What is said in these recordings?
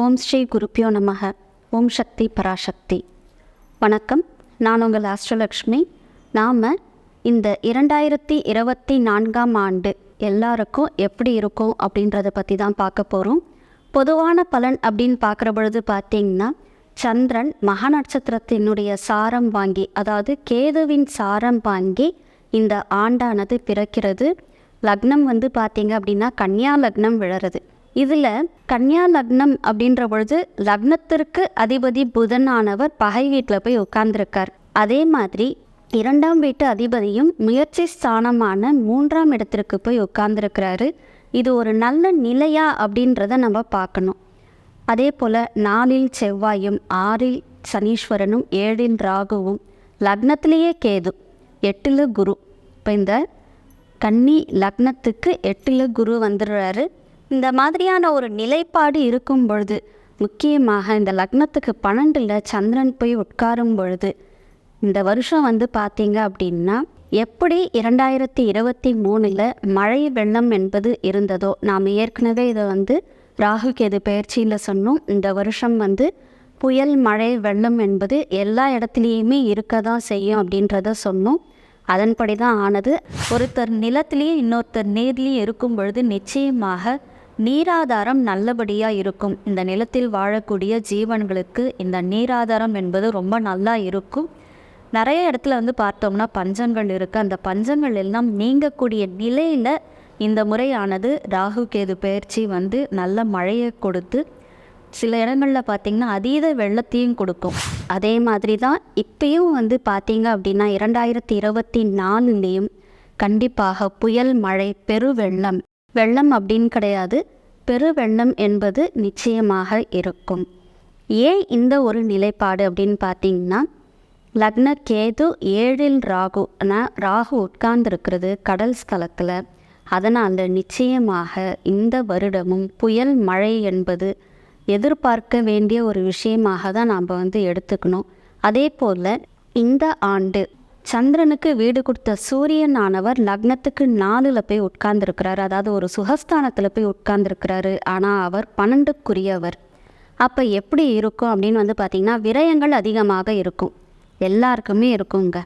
ஓம் ஸ்ரீ குருப்பியோ நமக. ஓம் சக்தி பராசக்தி. வணக்கம். நான் உங்கள் அஷ்டலக்ஷ்மி நாம் இந்த இரண்டாயிரத்தி இருபத்தி நான்காம் ஆண்டு எல்லாருக்கும் எப்படி இருக்கும் அப்படின்றத பற்றி தான் பார்க்க போகிறோம் பொதுவான பலன் அப்படின்னு பார்க்குற பொழுது பார்த்தீங்கன்னா சந்திரன் மக நட்சத்திரத்தினுடைய சாரம் வாங்கி அதாவது கேதுவின் சாரம் வாங்கி இந்த ஆண்டானது பிறக்கிறது. லக்னம் வந்து பார்த்தீங்க அப்படின்னா கன்னியா லக்னம் விழறது. இதில் கன்னியா லக்னம் அப்படின்ற பொழுது லக்னத்திற்கு அதிபதி புதனானவர் பகை வீட்டில் போய் உட்கார்ந்துருக்கார். அதே மாதிரி இரண்டாம் வீட்டு அதிபதியும் முயற்சி ஸ்தானமான மூன்றாம் இடத்திற்கு போய் உட்கார்ந்துருக்கிறாரு. இது ஒரு நல்ல நிலையா அப்படின்றத நம்ம பார்க்கணும். அதே போல் நாலில் செவ்வாயும் ஆறில் சனீஸ்வரனும் ஏழில் ராகுவும் லக்னத்திலேயே கேது எட்டில் குரு. இப்போ இந்த கன்னி லக்னத்துக்கு எட்டில் குரு வந்துடுறாரு. இந்த மாதிரியான ஒரு நிலைப்பாடு இருக்கும் பொழுது முக்கியமாக இந்த லக்னத்துக்கு பன்னெண்டில் சந்திரன் போய் உட்காரும் பொழுது இந்த வருஷம் வந்து பார்த்தீங்க அப்படின்னா எப்படி இரண்டாயிரத்தி இருபத்தி மூணில் மழை வெள்ளம் என்பது இருந்ததோ நாம் ஏற்கனவே இதை வந்து ராகு கேது பயிற்சியில் சொன்னோம். இந்த வருஷம் வந்து புயல் மழை வெள்ளம் என்பது எல்லா இடத்துலையுமே இருக்க தான் செய்யும் அப்படின்றத சொன்னோம். அதன்படி தான் ஆனது. ஒருத்தர் நிலத்திலேயே இன்னொருத்தர் நீர்லேயும் இருக்கும் பொழுது நிச்சயமாக நீராதாரம் நல்லபடியாக இருக்கும். இந்த நிலத்தில் வாழக்கூடிய ஜீவன்களுக்கு இந்த நீராதாரம் என்பது ரொம்ப நல்லா இருக்கும். நிறைய இடத்துல வந்து பார்த்தோம்னா பஞ்சங்கள் இருக்குது அந்த பஞ்சங்கள் எல்லாம் நீங்கக்கூடிய நிலையில் இந்த முறையானது ராகு கேது பயிற்சி வந்து நல்ல மழையை கொடுத்து சில இடங்களில் பார்த்திங்கன்னா அதீத வெள்ளத்தையும் கொடுக்கும். அதே மாதிரி தான் இப்பயும் வந்து பார்த்திங்க அப்படின்னா இரண்டாயிரத்தி இருபத்தி நாலுலேயும் கண்டிப்பாக புயல் மழை பெருவெள்ளம் வெள்ளம் அப்படின்னு கிடையாது. பெருவெள்ளம் என்பது நிச்சயமாக இருக்கும். ஏன் இந்த ஒரு நிலைப்பாடு அப்படின்னு பார்த்தீங்கன்னா லக்ன கேது ஏழில் ராகு ஆனால் ராகு உட்கார்ந்துருக்கிறது கடல் ஸ்தலத்தில். அதனால் நிச்சயமாக இந்த வருடமும் புயல் மழை என்பது எதிர்பார்க்க வேண்டிய ஒரு விஷயமாக தான் நாம் வந்து எடுத்துக்கணும். அதே போல் இந்த ஆண்டு சந்திரனுக்கு வீடு கொடுத்த சூரியன் ஆனவர் லக்னத்துக்கு நாலில் போய் உட்கார்ந்துருக்கிறாரு. அதாவது ஒரு சுகஸ்தானத்தில் போய் உட்கார்ந்துருக்கிறாரு. ஆனால் அவர் பன்னெண்டுக்குரியவர். அப்போ எப்படி இருக்கும் அப்படின்னு வந்து பார்த்திங்கன்னா விரயங்கள் அதிகமாக இருக்கும். எல்லாருக்குமே இருக்குங்க.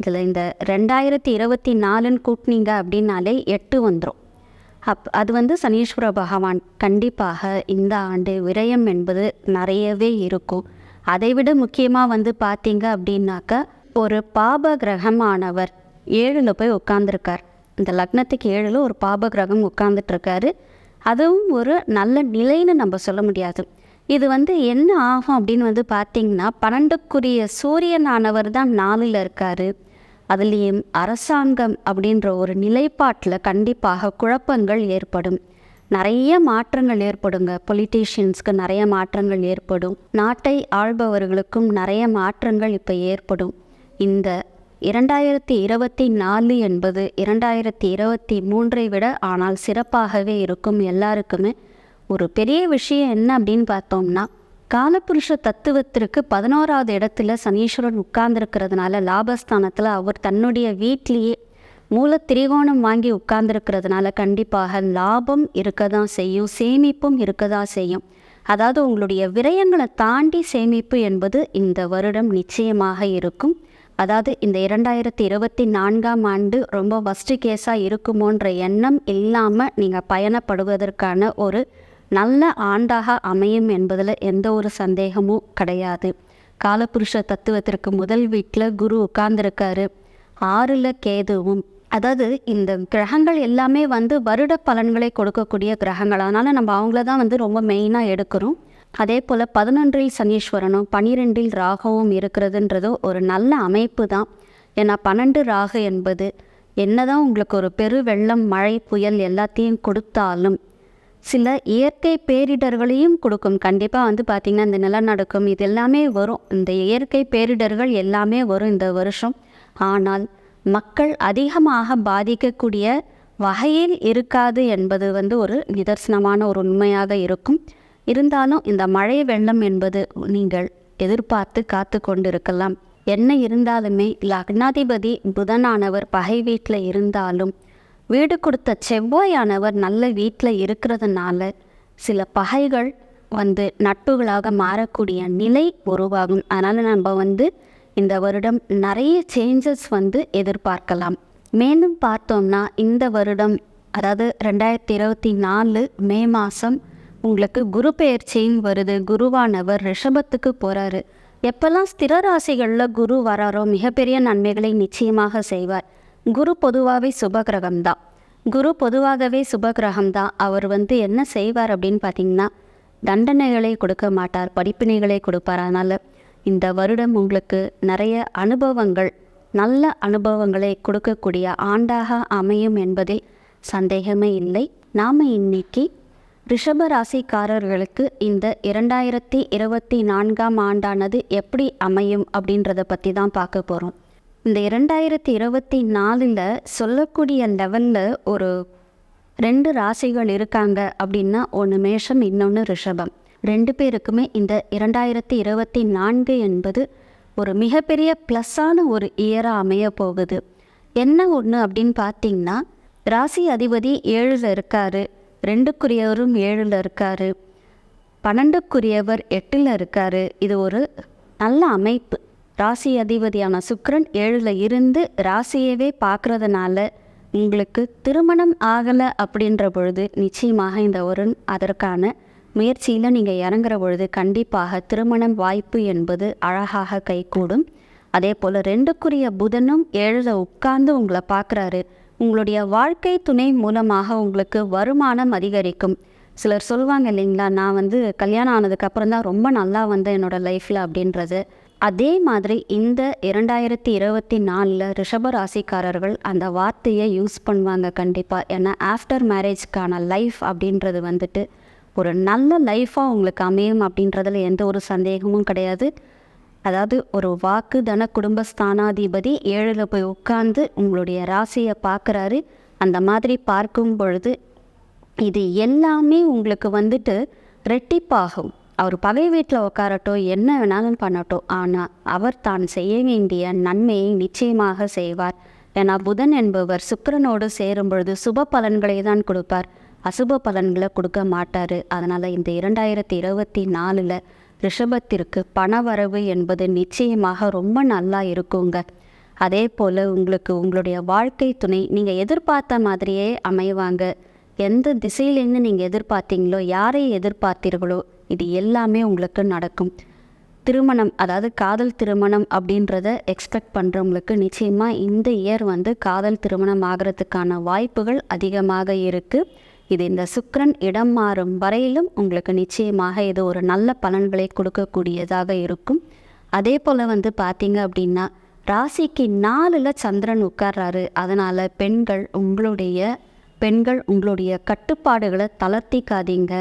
இதில் இந்த ரெண்டாயிரத்தி இருபத்தி நாலுன்னு கூட்டினீங்க அப்படின்னாலே எட்டு வந்துடும் அப் அது வந்து சனீஸ்வர பகவான். கண்டிப்பாக இந்த ஆண்டு விரயம் என்பது நிறையவே இருக்கும். அதைவிட முக்கியமாக வந்து பார்த்தீங்க அப்படின்னாக்கா ஒரு பாப கிரகமானவர் ஏழில் போய் உட்காந்துருக்கார் இந்த லக்னத்துக்கு ஏழில் ஒரு பாப கிரகம் உட்காந்துட்ருக்காரு அதுவும் ஒரு நல்ல நிலைன்னு நம்ம சொல்ல முடியாது. இது வந்து என்ன ஆகும் அப்படின்னு வந்து பார்த்திங்கன்னா பன்னெண்டுக்குரிய சூரியனானவர் தான் நாலில் இருக்கார். அதுலேயும் அரசாங்கம் அப்படின்ற ஒரு நிலைப்பாட்டில் கண்டிப்பாக குழப்பங்கள் ஏற்படும். நிறைய மாற்றங்கள் ஏற்படுங்க. பொலிட்டீஷியன்ஸ்க்கு நிறைய மாற்றங்கள் ஏற்படும். நாட்டை ஆள்பவர்களுக்கும் நிறைய மாற்றங்கள் இப்போ ஏற்படும். இந்த இரண்டாயிரத்தி இருபத்தி நாலு என்பது இரண்டாயிரத்தி இருபத்தி மூன்றை விட ஆனால் சிறப்பாகவே இருக்கும் எல்லாருக்குமே. ஒரு பெரிய விஷயம் என்ன அப்படின்னு பார்த்தோம்னா காலபுருஷ தத்துவத்திற்கு பதினோராவது இடத்துல சனீஸ்வரன் உட்கார்ந்துருக்கிறதுனால லாபஸ்தானத்தில் அவர் தன்னுடைய வீட்லேயே மூல திரிகோணம் வாங்கி உட்கார்ந்துருக்கிறதுனால கண்டிப்பாக லாபம் இருக்க தான் செய்யும் சேமிப்பும் இருக்க தான் செய்யும். அதாவது உங்களுடைய விரயங்களை தாண்டி சேமிப்பு என்பது இந்த வருடம் நிச்சயமாக இருக்கும். அதாவது இந்த இரண்டாயிரத்தி இருபத்தி நான்காம் ஆண்டு ரொம்ப ஃபஸ்ட்டு கேஸாக இருக்குமோன்ற எண்ணம் இல்லாமல் நீங்கள் பயணப்படுவதற்கான ஒரு நல்ல ஆண்டாக அமையும் என்பதில் எந்த ஒரு சந்தேகமும் கிடையாது. காலபுருஷ தத்துவத்திற்கு முதல் வீட்டில் குரு உட்கார்ந்துருக்காரு. ஆறில் கேதுவும். அதாவது இந்த கிரகங்கள் எல்லாமே வந்து வருட பலன்களை கொடுக்கக்கூடிய கிரகங்கள். அதனால் நம்ம அவங்கள தான் வந்து ரொம்ப மெயினாக எடுக்கிறோம். அதே போல் பதினொன்றில் சனீஸ்வரனும் பன்னிரெண்டில் ராகவும் இருக்கிறதுன்றது ஒரு நல்ல அமைப்பு தான் ஏன்னா பன்னெண்டு ராகு என்பது என்னதான் உங்களுக்கு ஒரு பெரு வெள்ளம் மழை புயல் எல்லாத்தையும் கொடுத்தாலும் சில இயற்கை பேரிடர்களையும் கொடுக்கும். கண்டிப்பாக வந்து பார்த்திங்கன்னா இந்த நிலநடுக்கம் இது எல்லாமே வரும். இந்த இயற்கை பேரிடர்கள் எல்லாமே வரும் இந்த வருஷம். ஆனால் மக்கள் அதிகமாக பாதிக்கக்கூடிய வகையில் இருக்காது என்பது வந்து ஒரு நிதர்சனமான ஒரு உண்மையாக இருக்கும். இருந்தாலும் இந்த மழை வெள்ளம் என்பது நீங்கள் எதிர்பார்த்து காத்து கொண்டிருக்கலாம். என்ன இருந்தாலுமே லக்னாதிபதி புதனானவர் பகை வீட்டில் இருந்தாலும் வீடு கொடுத்த செவ்வாயானவர் நல்ல வீட்டில் இருக்கிறதுனால சில பகைகள் வந்து நட்புகளாக மாறக்கூடிய நிலை உருவாகும். அதனால் நம்ம வந்து இந்த வருடம் நிறைய சேஞ்சஸ் வந்து எதிர்பார்க்கலாம். மேலும் பார்த்தோம்னா இந்த வருடம் அதாவது ரெண்டாயிரத்தி இருபத்தி நாலு மே மாதம் உங்களுக்கு குரு பெயர்ச்சியும் வருது. குருவானவர் ரிஷபத்துக்கு போகிறாரு எப்பெல்லாம் ஸ்திர ராசிகளில் குரு வராரோ மிகப்பெரிய நன்மைகளை நிச்சயமாக செய்வார். குரு பொதுவாகவே சுபகிரகம் தான் குரு பொதுவாகவே சுபகிரகம் தான் அவர் வந்து என்ன செய்வார் அப்படின்னு பார்த்தீங்கன்னா தண்டனைகளை கொடுக்க மாட்டார் படிப்பினைகளை கொடுப்பார். அதனால் இந்த வருடம் உங்களுக்கு நிறைய அனுபவங்கள் நல்ல அனுபவங்களை கொடுக்கக்கூடிய ஆண்டாக அமையும் என்பதில் சந்தேகமே இல்லை. நாம் இன்னைக்கு ரிஷப ராசிக்காரர்களுக்கு இந்த இரண்டாயிரத்தி இருபத்தி நான்காம் ஆண்டானது எப்படி அமையும் அப்படின்றத பற்றி தான் பார்க்க போகிறோம் இந்த இரண்டாயிரத்தி இருபத்தி நாலில் சொல்லக்கூடிய லெவலில் ஒரு ரெண்டு ராசிகள் இருக்காங்க அப்படின்னா ஒன்று மேஷம் இன்னொன்று ரிஷபம். ரெண்டு பேருக்குமே இந்த இரண்டாயிரத்தி இருபத்தி நான்கு என்பது ஒரு மிகப்பெரிய ப்ளஸ்ஸான ஒரு இயராக அமைய போகுது. என்ன ஒன்று அப்படின்னு பார்த்தீங்கன்னா ராசி அதிபதி ஏழில் இருக்காரு. ரெண்டுக்குரியவரும் ஏழில் இருக்காரு. பன்னெண்டுக்குரியவர் எட்டில் இருக்காரு. இது ஒரு நல்ல அமைப்பு. ராசி அதிபதியான சுக்ரன் ஏழில் இருந்து ராசியவே பார்க்குறதுனால உங்களுக்கு திருமணம் ஆகலை அப்படின்ற பொழுது நிச்சயமாக இந்த ஒரு அதற்கான முயற்சியில் நீங்கள் இறங்குற பொழுது கண்டிப்பாக திருமணம் வாய்ப்பு என்பது அழகாக கைகூடும். அதே போல் ரெண்டுக்குரிய புதனும் ஏழில் உட்கார்ந்து உங்களை பார்க்குறாரு. உங்களுடைய வாழ்க்கை துணை மூலமாக உங்களுக்கு வருமானம் அதிகரிக்கும். சிலர் சொல்லுவாங்க இல்லைங்களா நான் வந்து கல்யாணம் ஆனதுக்கப்புறம் தான் ரொம்ப நல்லா வந்தேன் என்னோடய லைஃப்பில் அப்படின்றது. அதே மாதிரி இந்த இரண்டாயிரத்தி இருபத்தி நாலில் ரிஷப ராசிக்காரர்கள் அந்த வார்த்தையை யூஸ் பண்ணுவாங்க கண்டிப்பாக ஏன்னா ஆஃப்டர் மேரேஜ்க்கான லைஃப் அப்படின்றது வந்துட்டு ஒரு நல்ல லைஃபாக உங்களுக்கு அமையும் அப்படின்றதுல எந்த ஒரு சந்தேகமும் கிடையாது. அதாவது ஒரு வாக்கு தன குடும்ப ஸ்தானாதிபதி ஏழில் போய் உட்கார்ந்து உங்களுடைய ராசியை பார்க்குறாரு. அந்த மாதிரி பார்க்கும் பொழுது இது எல்லாமே உங்களுக்கு வந்துட்டு ரெட்டிப்பாகும். அவர் பகை வீட்டில் உட்காரட்டும் என்ன வேணாலும் பண்ணட்டும் ஆனால் அவர் தான் செய்ய வேண்டிய நன்மையை நிச்சயமாக செய்வார். ஏன்னா புதன் என்பவர் சுக்கரனோடு சேரும் பொழுது சுப பலன்களை தான் கொடுப்பார். அசுப பலன்களை கொடுக்க மாட்டார். அதனால் இந்த இரண்டாயிரத்தி இருபத்தி நாலில் ரிஷபத்திற்கு பணவரவு என்பது நிச்சயமாக ரொம்ப நல்லா இருக்குங்க. அதே போல் உங்களுக்கு உங்களுடைய வாழ்க்கை துணை நீங்கள் எதிர்பார்த்த மாதிரியே அமைவாங்க. எந்த திசையிலேருந்து நீங்கள் எதிர்பார்த்தீங்களோ யாரை எதிர்பார்த்தீர்களோ இது எல்லாமே உங்களுக்கு நடக்கும். திருமணம் அதாவது காதல் திருமணம் அப்படின்றத எக்ஸ்பெக்ட் பண்ணுறவங்களுக்கு நிச்சயமாக இந்த இயர் வந்து காதல் திருமணம் ஆகிறதுக்கான வாய்ப்புகள் அதிகமாக இருக்குது இது இந்த சுக்கரன் இடம் மாறும் வரையிலும் உங்களுக்கு நிச்சயமாக இது ஒரு நல்ல பலன்களை கொடுக்கக்கூடியதாக இருக்கும். அதே போல் வந்து பார்த்தீங்க அப்படின்னா ராசிக்கு நாலில் சந்திரன் உட்கார்றாரு. அதனால் பெண்கள் உங்களுடைய பெண்கள் உங்களுடைய கட்டுப்பாடுகளை தளர்த்திக்காதீங்க.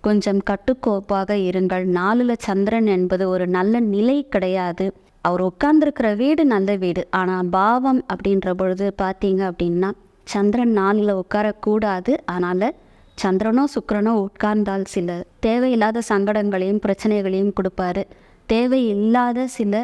கொஞ்சம் கட்டுக்கோப்பாக இருங்கள். நாலில் சந்திரன் என்பது ஒரு நல்ல நிலை கிடையாது. அவர் உட்கார்ந்துருக்கிற வீடு நல்ல வீடு. ஆனால் பாவம் அப்படின்ற பொழுது பார்த்தீங்க அப்படின்னா சந்திரன் நாளில் உட்காரக்கூடாது. அதனால் சந்திரனோ சுக்கரனோ உட்கார்ந்தால் சில தேவையில்லாத சங்கடங்களையும் பிரச்சனைகளையும் கொடுப்பாரு. தேவையில்லாத சில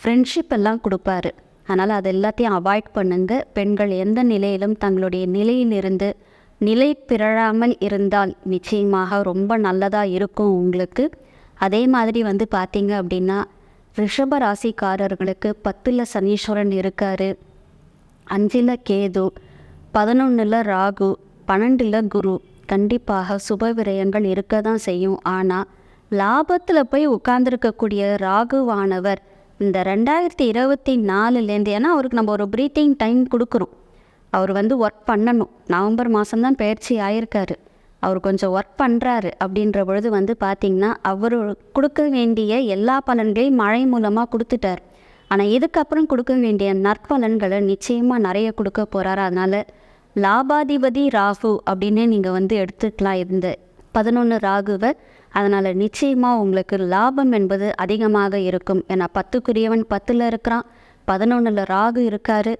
ஃப்ரெண்ட்ஷிப் எல்லாம் கொடுப்பாரு. அதனால் அது எல்லாத்தையும் அவாய்ட் பண்ணுங்க. பெண்கள் எந்த நிலையிலும் தங்களுடைய நிலையிலிருந்து நிலை பிறழாமல் இருந்தால் நிச்சயமாக ரொம்ப நல்லதாக இருக்கும் உங்களுக்கு. அதே மாதிரி வந்து பார்த்தீங்க அப்படின்னா ரிஷப ராசிக்காரர்களுக்கு பத்தில் சனீஸ்வரன் இருக்கார். அஞ்சில் கேது பதினொன்றில் ராகு பன்னெண்டில் குரு. கண்டிப்பாக சுப விரயங்கள் இருக்க தான் செய்யும். ஆனால் லாபத்தில் போய் உட்கார்ந்துருக்கக்கூடிய ராகுவானவர் இந்த ரெண்டாயிரத்தி இருபத்தி நாலுலேருந்து ஏன்னா அவருக்கு நம்ம ஒரு ப்ரீத்திங் டைம் கொடுக்குறோம். அவர் வந்து ஒர்க் பண்ணணும். நவம்பர் மாதம்தான் பயிற்சி ஆயிருக்காரு. அவர் கொஞ்சம் ஒர்க் பண்ணுறாரு அப்படின்ற பொழுது வந்து பார்த்திங்கன்னா அவர் கொடுக்க வேண்டிய எல்லா பலன்களையும் மழை மூலமாக கொடுத்துட்டார். ஆனால் இதுக்கப்புறம் கொடுக்க வேண்டிய நற்பலன்களை நிச்சயமாக நிறைய கொடுக்க போகிறாரு அதனால் லாபாதிபதி ராகு அப்படின்னு நீங்கள் வந்து எடுத்துக்கலாம். இருந்த பதினொன்று ராகுவை அதனால் நிச்சயமாக உங்களுக்கு லாபம் என்பது அதிகமாக இருக்கும். ஏன்னா பத்துக்குரியவன் பத்தில் இருக்கிறான் பதினொன்றில் ராகு இருக்காரு.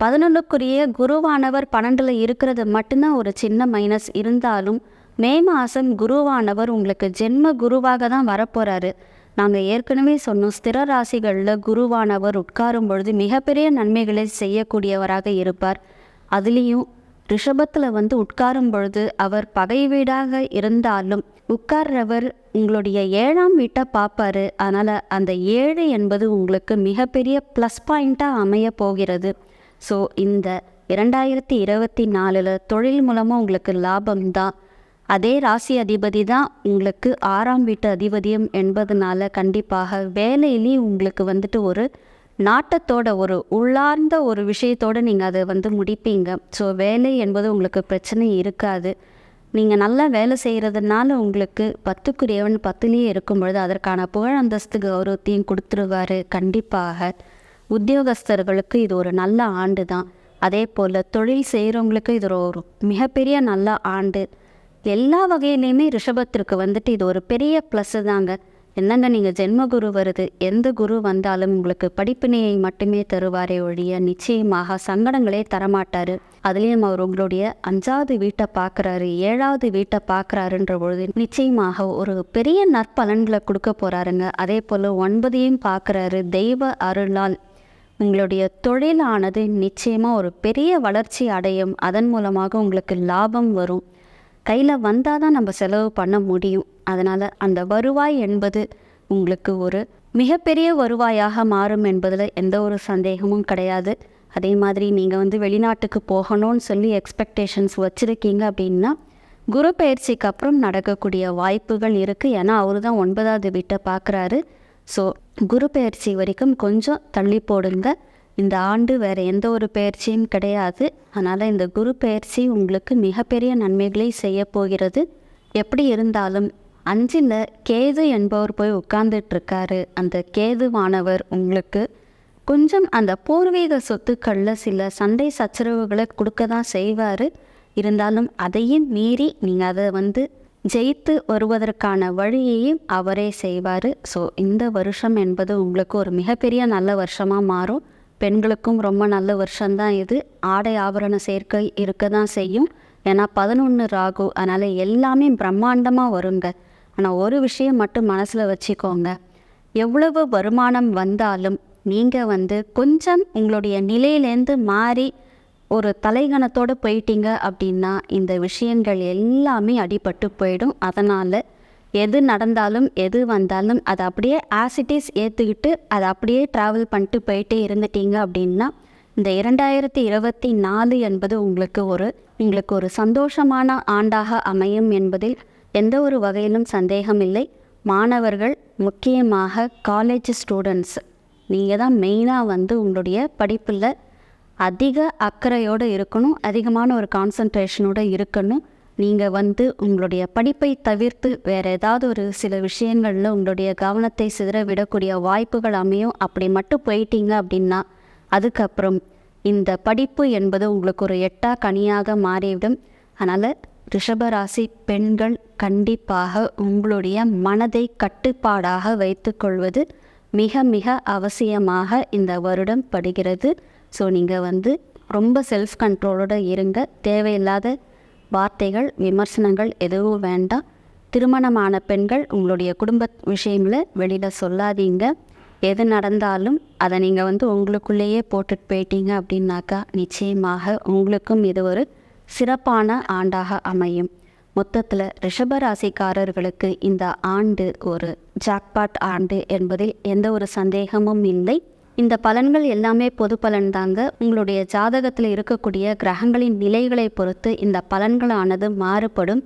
பதினொன்றுக்குரிய குருவானவர் பன்னெண்டில் இருக்கிறது மட்டும்தான் ஒரு சின்ன மைனஸ் இருந்தாலும் மே மாதம் குருவானவர் உங்களுக்கு ஜென்ம குருவாக தான் வரப்போகிறாரு நாங்கள் ஏற்கனவே சொன்னோம் ஸ்திர ராசிகளில் குருவானவர் உட்காரும் பொழுது மிகப்பெரிய நன்மைகளை செய்யக்கூடியவராக இருப்பார். அதுலேயும் ரிஷபத்தில் வந்து உட்காரும் பொழுது அவர் பகை வீடாக இருந்தாலும் உட்கார்றவர் உங்களுடைய ஏழாம் வீட்டை பார்ப்பாரு. அதனால் அந்த ஏழு என்பது உங்களுக்கு மிகப்பெரிய ப்ளஸ் பாயிண்ட்டாக அமைய போகிறது. ஸோ இந்த இரண்டாயிரத்தி இருபத்தி நாலில் தொழில் மூலமாக உங்களுக்கு லாபம் தான். அதே ராசி அதிபதி தான் உங்களுக்கு ஆறாம் வீட்டு அதிபதியம் என்பதனால கண்டிப்பாக வேலையிலேயும் உங்களுக்கு வந்துட்டு ஒரு நாட்டத்தோட ஒரு உள்ளார்ந்த ஒரு விஷயத்தோடு நீங்கள் அதை வந்து முடிப்பீங்க. ஸோ வேலை என்பது உங்களுக்கு பிரச்சனை இருக்காது. நீங்கள் நல்லா வேலை செய்கிறதுனால உங்களுக்கு பத்துக்குரியவன் பத்துலேயே இருக்கும் பொழுது அதற்கான புகழ் அந்தஸ்து கௌரவத்தையும் கொடுத்துருவாரு கண்டிப்பாக. உத்தியோகஸ்தர்களுக்கு இது ஒரு நல்ல ஆண்டு தான் அதே போல் தொழில் செய்கிறவங்களுக்கு இது ஒரு மிகப்பெரிய நல்ல ஆண்டு. எல்லா வகையிலையுமே ரிஷபத்திற்கு வந்துட்டு இது ஒரு பெரிய ப்ளஸ்ஸு தாங்க. என்னங்க நீங்கள் ஜென்ம குரு வருது? எந்த குரு வந்தாலும் உங்களுக்கு படிப்பினையை மட்டுமே தருவாரே ஒழிய நிச்சயமாக சங்கடங்களே தரமாட்டார். அதுலேயும் அவர் உங்களுடைய அஞ்சாவது வீட்டை பார்க்குறாரு ஏழாவது வீட்டை பார்க்குறாருன்ற பொழுது நிச்சயமாக ஒரு பெரிய நற்பலன்களை கொடுக்க போகிறாருங்க அதே போல் ஒன்பதையும் பார்க்குறாரு தெய்வ அருளால் உங்களுடைய தொழிலானது நிச்சயமாக ஒரு பெரிய வளர்ச்சி அடையும். அதன் மூலமாக உங்களுக்கு லாபம் வரும். கையில் வந்தால் தான் நம்ம செலவு பண்ண முடியும். அதனால் அந்த வருவாய் என்பது உங்களுக்கு ஒரு மிகப்பெரிய வருவாயாக மாறும் என்பதில் எந்த ஒரு சந்தேகமும் கிடையாது. அதே மாதிரி நீங்கள் வந்து வெளிநாட்டுக்கு போகணும்னு சொல்லி எக்ஸ்பெக்டேஷன்ஸ் வச்சுருக்கீங்க அப்படின்னா குரு பயிற்சிக்கு அப்புறம் நடக்கக்கூடிய வாய்ப்புகள் இருக்குது ஏன்னா அவர் தான் ஒன்பதாவது வீட்டை பார்க்குறாரு ஸோ குரு பயிற்சி வரைக்கும் கொஞ்சம் தள்ளி போடுங்க. இந்த ஆண்டு வேறு எந்த ஒரு பயிற்சியும் கிடையாது. அதனால் இந்த குரு பயிற்சி உங்களுக்கு மிகப்பெரிய நன்மைகளை செய்ய போகிறது. எப்படி இருந்தாலும் அஞ்சில் கேது என்பவர் போய் உட்கார்ந்துட்டுருக்காரு அந்த கேதுவானவர் உங்களுக்கு கொஞ்சம் அந்த பூர்வீக சொத்துக்களில் சில சண்டை சச்சரவுகளை கொடுக்க தான் செய்வார். இருந்தாலும் அதையும் மீறி நீங்கள் அதை வந்து ஜெயித்து வருவதற்கான வழியையும் அவரே செய்வார். ஸோ இந்த வருஷம் என்பது உங்களுக்கு ஒரு மிகப்பெரிய நல்ல வருஷமாக மாறும். பெண்களுக்கும் ரொம்ப நல்ல வருஷம்தான் இது. ஆடை ஆபரண சேர்க்கை இருக்க தான் செய்யும். ஏன்னா பதினொன்று ராகு அதனால் எல்லாமே பிரம்மாண்டமாக வருங்க. ஆனால் ஒரு விஷயம் மட்டும் மனசில் வச்சுக்கோங்க. எவ்வளவு வருமானம் வந்தாலும் நீங்கள் வந்து கொஞ்சம் உங்களுடைய நிலையிலேருந்து மாறி ஒரு தலைகணத்தோடு போயிட்டீங்க அப்படின்னா இந்த விஷயங்கள் எல்லாமே அடிபட்டு போயிடும். அதனால் எது நடந்தாலும் எது வந்தாலும் அதை அப்படியே ஆசிட்டிஸ் ஏற்றுக்கிட்டு அதை அப்படியே ட்ராவல் பண்ணிட்டு போயிட்டே இருந்துட்டீங்க அப்படின்னா இந்த இரண்டாயிரத்தி இருபத்தி நாலு என்பது உங்களுக்கு ஒரு உங்களுக்கு ஒரு சந்தோஷமான ஆண்டாக அமையும் என்பதில் எந்த ஒரு வகையிலும் சந்தேகம் இல்லை. மாணவர்கள் முக்கியமாக காலேஜ் ஸ்டூடெண்ட்ஸ் நீங்கள் தான் மெயினாக வந்து உங்களுடைய படிப்பில் அதிக அக்கறையோடு இருக்கணும் அதிகமான ஒரு கான்சன்ட்ரேஷனோடு இருக்கணும். நீங்கள் வந்து உங்களுடைய படிப்பை தவிர்த்து வேறு ஏதாவது ஒரு சில விஷயங்களில் உங்களுடைய கவனத்தை சிதற விடக்கூடிய வாய்ப்புகள் அமையும். அப்படி மட்டும் போயிட்டீங்க அப்படின்னா அதுக்கப்புறம் இந்த படிப்பு என்பது உங்களுக்கு ஒரு எட்டா கனியாக மாறிவிடும். அதனால் ரிஷபராசி பெண்கள் கண்டிப்பாக உங்களுடைய மனதை கட்டுப்பாடாக வைத்துக்கொள்வது மிக மிக அவசியமாக இந்த வருடம் படுகிறது. ஸோ நீங்கள் வந்து ரொம்ப செல்ஃப் கண்ட்ரோலோடு இருங்க. தேவையில்லாத வார்த்தைகள் விமர்சனங்கள் எதுவும் வேண்டாம். திருமணமான பெண்கள் உங்களுடைய குடும்ப விஷயங்களை வெளியில் சொல்லாதீங்க. எது நடந்தாலும் அதை நீங்கள் வந்து உங்களுக்குள்ளேயே போட்டுட்டு போயிட்டீங்க அப்படின்னாக்கா நிச்சயமாக உங்களுக்கும் இது ஒரு சிறப்பான ஆண்டாக அமையும். மொத்தத்தில் ரிஷபராசிக்காரர்களுக்கு இந்த ஆண்டு ஒரு ஜாக்பாட் ஆண்டு என்பதில் எந்த ஒரு சந்தேகமும் இல்லை. இந்த பலன்கள் எல்லாமே பொது பலன் தாங்க. உங்களுடைய ஜாதகத்தில் இருக்கக்கூடிய கிரகங்களின் நிலைகளை பொறுத்து இந்த பலன்களானது மாறுபடும்.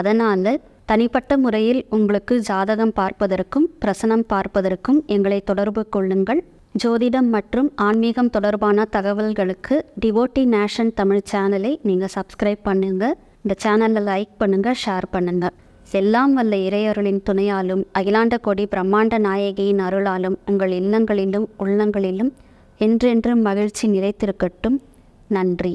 அதனால் தனிப்பட்ட முறையில் உங்களுக்கு ஜாதகம் பார்ப்பதற்கும் பிரசனம் பார்ப்பதற்கும் எங்களை தொடர்பு கொள்ளுங்கள். ஜோதிடம் மற்றும் ஆன்மீகம் தொடர்பான தகவல்களுக்கு டிவோட்டி நேஷன் தமிழ் சேனலை நீங்கள் சப்ஸ்கிரைப் பண்ணுங்கள் இந்த சேனலில் லைக் பண்ணுங்கள் ஷேர் பண்ணுங்கள் எல்லாம் வல்ல இறையருளின் துணையாலும் அகிலாண்ட கொடி பிரம்மாண்ட நாயகியின் அருளாலும் உங்கள் இல்லங்களிலும் உள்ளங்களிலும் என்றென்றும் மகிழ்ச்சி நிறைத்திருக்கட்டும் நன்றி.